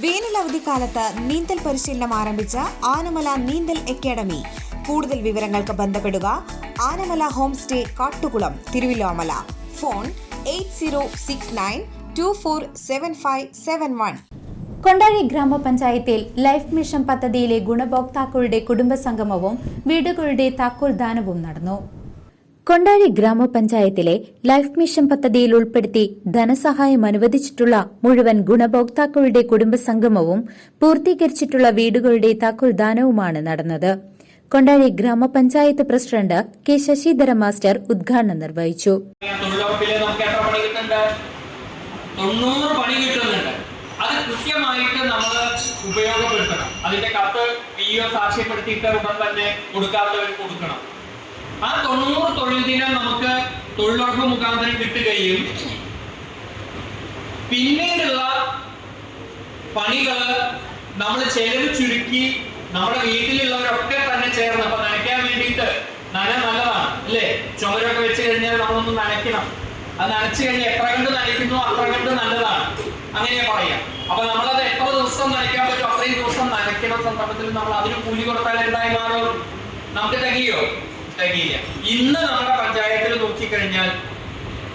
വേനൽ അവധിക്കാലത്ത് നീന്തൽ പരിശീലനം ആരംഭിച്ച ആനമല നീന്തൽ അക്കാദമി. കൂടുതൽ വിവരങ്ങൾക്ക് ബന്ധപ്പെടുക Anamala home stay Kattukulam Thiruvilwamala. Phone eight zero six nine two four seven five seven one. Kondazhi ഗ്രാമപഞ്ചായത്തിൽ ലൈഫ് മിഷൻ പദ്ധതിയിലെ ഗുണഭോക്താക്കളുടെ കുടുംബസംഗമവും വീടുകളുടെ താക്കോൽ ദാനവും നടന്നു. കൊണ്ടാഴി ഗ്രാമപഞ്ചായത്തിലെ ലൈഫ് മിഷൻ പദ്ധതിയിൽ ഉൾപ്പെടുത്തി ധനസഹായം അനുവദിച്ചിട്ടുള്ള മുഴുവൻ ഗുണഭോക്താക്കളുടെ കുടുംബസംഗമവും പൂർത്തീകരിച്ചിട്ടുള്ള വീടുകളുടെ താക്കോൽ ദാനവുമാണ് നടന്നത്. കൊണ്ടാഴി ഗ്രാമപഞ്ചായത്ത് പ്രസിഡന്റ് കെ ശശിധര മാസ്റ്റർ ഉദ്ഘാടനം നിർവഹിച്ചു. അത് കൃത്യമായിട്ട് നമ്മൾ ഉപയോഗപ്പെടുത്തണം. അതിന്റെ കത്ത് പി സാക്ഷ്യപ്പെടുത്തിയിട്ട് ഉടൻ തന്നെ കൊടുക്കാത്തവർ കൊടുക്കണം. ആ തൊണ്ണൂറ് തൊഴിൽ ദിനം നമുക്ക് തൊഴിലുറപ്പ് മുഖാന്തരം കിട്ടുകയും പിന്നീടുള്ള പണികൾ നമ്മൾ ചെലവ് ചുരുക്കി നമ്മുടെ വീട്ടിലുള്ളവരൊക്കെ തന്നെ ചേർന്ന് അപ്പൊ നനയ്ക്കാൻ വേണ്ടിയിട്ട് നന നല്ലതാണ് അല്ലേ? ചുമരൊക്കെ വെച്ച് കഴിഞ്ഞാൽ നമ്മളൊന്ന് നനയ്ക്കണം. അത് നനച്ചു കഴിഞ്ഞാൽ എത്ര കണ്ട് നനയ്ക്കുന്നു അത്ര കണ്ട് നല്ലതാണ്. അങ്ങനെയാ പറയാം. അപ്പൊ നമ്മളത് എത്ര ദിവസം നനയ്ക്കാൻ പറ്റും അത്രയും ദിവസം നനയ്ക്കുന്ന സന്ദർഭത്തിൽ നമ്മൾ അതിന് കൂലി കൊടുത്താൽ എന്തായി മാറും? നമുക്ക് തികയോ? തികയില്ല ഇന്ന് നമ്മുടെ പഞ്ചായത്തിൽ നോക്കിക്കഴിഞ്ഞാൽ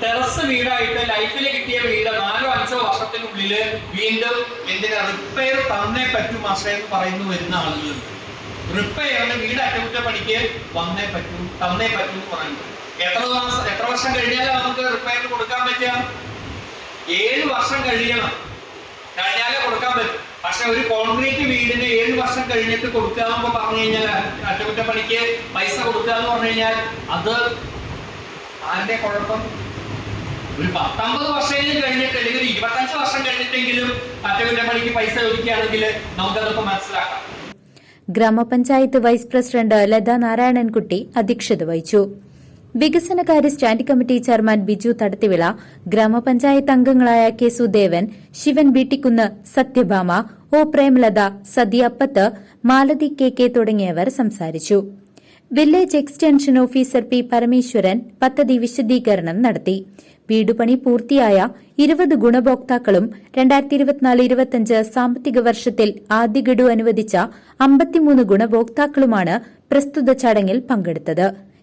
ടെറസ് വീടായിട്ട് ലൈഫിൽ കിട്ടിയ വീട് നാലോ അഞ്ചോ വർഷത്തിനുള്ളിൽ വീണ്ടും എന്തിനാ റിപ്പയർ തന്നേ പറ്റും മാഷേ എന്ന് പറയുന്നു വരുന്ന ആളുകൾ റിപ്പയറിന് വീട് അറ്റകുറ്റപ്പണിക്ക് വന്നേ പറ്റൂ തന്നേ പറ്റൂ എന്ന് പറയുന്നു. എത്ര മാസം എത്ര വർഷം കഴിഞ്ഞാലേ നമുക്ക് റിപ്പയറിന് കൊടുക്കാൻ പറ്റുക? ഏഴ് വർഷം കഴിയണം. കഴിഞ്ഞാലേ കൊടുക്കാൻ പറ്റും. ഒരു കോൺക്രീറ്റ് വീടിന് ഏഴ് വർഷം കഴിഞ്ഞിട്ട് കൊടുക്കാമെന്ന് പറഞ്ഞു കഴിഞ്ഞാൽ അറ്റകുറ്റപ്പണിക്ക് പൈസ കൊടുക്കുക എന്ന് പറഞ്ഞു കഴിഞ്ഞാൽ അത് ആരുടെ കുഴപ്പം? ഒരു പത്തൊമ്പത് വർഷം കഴിഞ്ഞിട്ട് അല്ലെങ്കിൽ ഒരു ഇരുപത്തഞ്ച് വർഷം കഴിഞ്ഞിട്ടെങ്കിലും അറ്റകുറ്റപ്പണിക്ക് പൈസ ചോദിക്കുകയാണെങ്കിൽ നമുക്കതൊക്കെ മനസ്സിലാക്കാം. ഗ്രാമപഞ്ചായത്ത് വൈസ് പ്രസിഡന്റ് ലത നാരായണൻകുട്ടി അധ്യക്ഷത വഹിച്ചു. വികസനകാര്യ standing committee chairman Biju Thadathivila ഗ്രാമപഞ്ചായത്ത് അംഗങ്ങളായ K Sudevan Sivan Veettikkunnu Sathyabhama O Premalatha Sadyappath Malathi K K തുടങ്ങിയവർ സംസാരിച്ചു. Village extension officer P Parameswaran പദ്ധതി വിശദീകരണം നടത്തി. വീടുപണി പൂർത്തിയായ ഇരുപത് ഗുണഭോക്താക്കളും രണ്ടായിരത്തി സാമ്പത്തിക വർഷത്തിൽ ആദ്യ ഗഡു അനുവദിച്ച അമ്പത്തിമൂന്ന് ഗുണഭോക്താക്കളുമാണ് പ്രസ്തുത ചടങ്ങിൽ പങ്കെടുത്തത്.